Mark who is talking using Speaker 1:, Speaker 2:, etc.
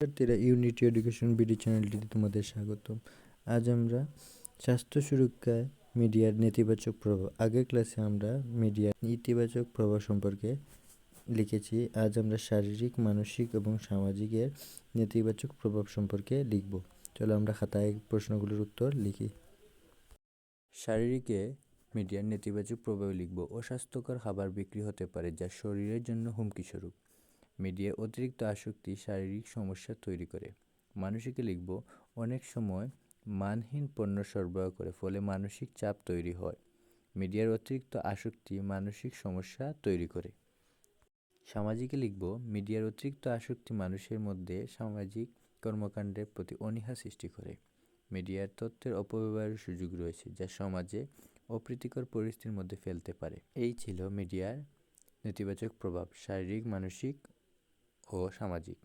Speaker 1: শিক্ষার্থীরা unity education BD চ্যানেলটিতে তোমাদের স্বাগতম। আজ আমরা স্বাস্থ্য সুরক্ষায় মিডিয়ার নেতিবাচক প্রভাব আগের ক্লাসে আমরা মিডিয়ার ইতিবাচক প্রভাব সম্পর্কে লিখেছি। আজ আমরা শারীরিক, মানসিক এবং সামাজিকের নেতিবাচক প্রভাব সম্পর্কে লিখব। চলো আমরা খাতায় প্রশ্নগুলোর উত্তর লিখি। শারীরিকে মিডিয়ার নেতিবাচক প্রভাব লিখব। অস্বাস্থ্যকর খাবার বিক্রি হতে পারে যা শরীরের জন্য হুমকিস্বরূপ। মিডিয়ার অতিরিক্ত আসক্তি শারীরিক সমস্যা তৈরি করে। মানসিকে লিখব, অনেক সময় মানহীন পণ্য সরবরাহ করে, ফলে মানসিক চাপ তৈরি হয়। মিডিয়ার অতিরিক্ত আসক্তি মানসিক সমস্যা তৈরি করে। সামাজিকে লিখব মিডিয়ার অতিরিক্ত আসক্তি মানুষের মধ্যে সামাজিক কর্মকাণ্ডের প্রতি অনীহা সৃষ্টি করে। মিডিয়ার তথ্যের অপব্যবহারের সুযোগ রয়েছে, যা সমাজে অপ্রীতিকর পরিস্থিতির মধ্যে ফেলতে পারে। এই ছিল মিডিয়ার নেতিবাচক প্রভাব, শারীরিক, মানসিক ও সামাজিক।